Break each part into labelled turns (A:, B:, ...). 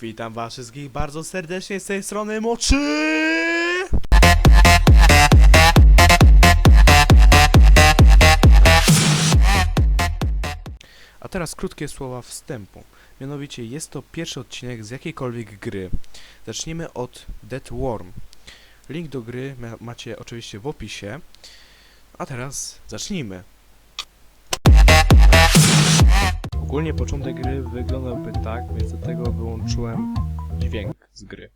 A: Witam was wszystkich bardzo serdecznie z tej strony Moczy! A teraz krótkie słowa wstępu. Mianowicie jest to pierwszy odcinek z jakiejkolwiek gry. Zacznijmy od Dead Worm. Link do gry ma macie oczywiście w opisie. A teraz zacznijmy. Ogólnie początek gry wyglądałby tak, więc dlatego wyłączyłem dźwięk z gry.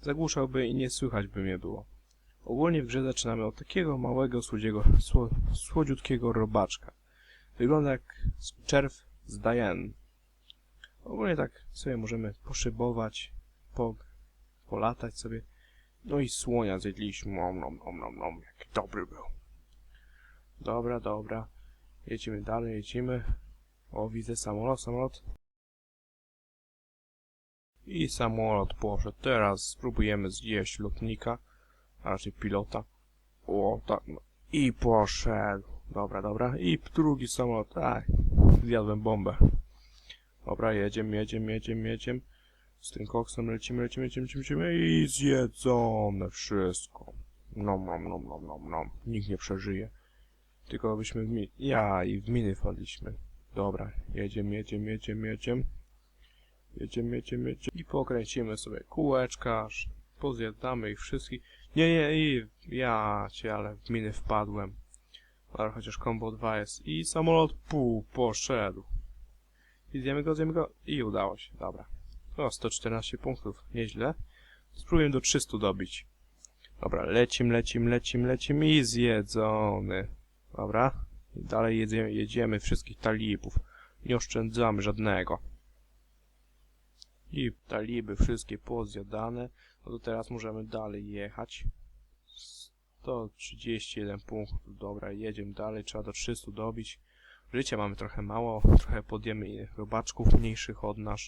A: Zagłuszałby i nie słychać by mnie było. Ogólnie w grze zaczynamy od takiego małego, słodziego, sło, słodziutkiego robaczka. Wygląda jak czerw z Diane. Ogólnie tak sobie możemy poszybować, po, polatać sobie. No i słonia zjedliśmy. Nom, nom, nom, nom. Jaki dobry był. Dobra, dobra. Jedziemy dalej, jedziemy. O, widzę samolot, samolot. I samolot poszedł. Teraz spróbujemy zjeść lotnika, a raczej pilota. O, tak. No. I poszedł. Dobra, dobra. I drugi samolot. Aj, zjadłem bombę. Dobra, jedziemy, jedziemy, jedziemy, jedziemy. Z tym koksem lecimy, lecimy, lecimy, lecimy, lecimy i zjedzone wszystko. Nom, nom, nom, nom, nom, nom. Nikt nie przeżyje. Tylko byśmy w. Ja i w miny wpadliśmy. Dobra, jedziemy, jedziemy, jedziemy, jedziemy. Jedziemy, jedziemy, jedziemy. I pokręcimy sobie kółeczka, pozjadamy ich wszystkich. Nie, nie, i ja cię, ale w miny wpadłem. Ale chociaż combo 2 jest. I samolot pół poszedł. I zjemy go, zjemy go. I udało się, dobra. O, 114 punktów, nieźle. Spróbuję do 300 dobić. Dobra, lecim, lecim, lecim, lecim i zjedzony. Dobra. Dalej jedziemy, jedziemy wszystkich talibów. Nie oszczędzamy żadnego. I taliby wszystkie pozjadane. No to teraz możemy dalej jechać. 131 punktów. Dobra, jedziemy dalej. Trzeba do 300 dobić. Życia mamy trochę mało. Trochę podjemy robaczków mniejszych od nas.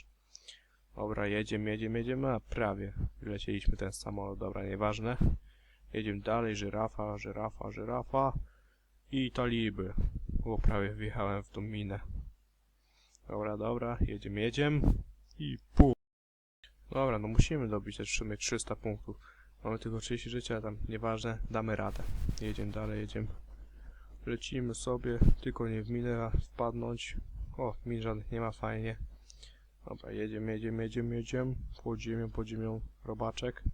A: Dobra, jedziemy, jedziemy, jedziemy. A prawie wylecieliśmy ten samolot. Dobra, nieważne. Jedziemy dalej. Żyrafa, żyrafa, żyrafa. I taliby. O, prawie wjechałem w tą minę. Dobra, dobra, jedziemy, jedziemy. I pół. Dobra, no musimy dobić te w sumie 300 punktów. Mamy tylko 30 życia, tam nieważne, damy radę. Jedziemy dalej, jedziemy. Lecimy sobie, tylko nie w minę wpadnąć. O, min żadnych nie ma, fajnie. Dobra, jedziemy, jedziemy, jedziemy, jedziemy. Pod ziemią, pod ziemią, robaczek.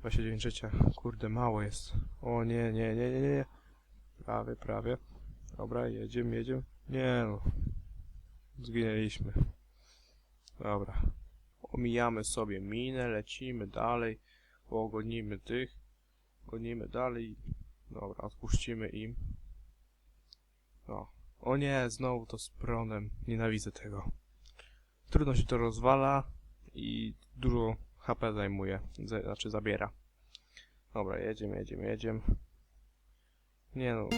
A: 29 życia, kurde, mało jest. O nie, nie, nie, nie, nie. Prawie, prawie. Dobra, jedziemy, jedziemy. Nie no. Zginęliśmy. Dobra. Omijamy sobie minę, lecimy dalej. Pogonimy tych. Gonimy dalej. Dobra, odpuścimy im. O. O nie, znowu to z pronem. Nienawidzę tego. Trudno się to rozwala i dużo HP zajmuje. Znaczy zabiera. Dobra, jedziemy, jedziemy, jedziemy. Nie no.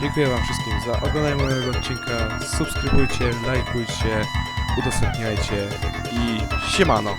A: Dziękuję wam wszystkim za oglądanie mojego odcinka. Subskrybujcie, lajkujcie, udostępniajcie i siemano.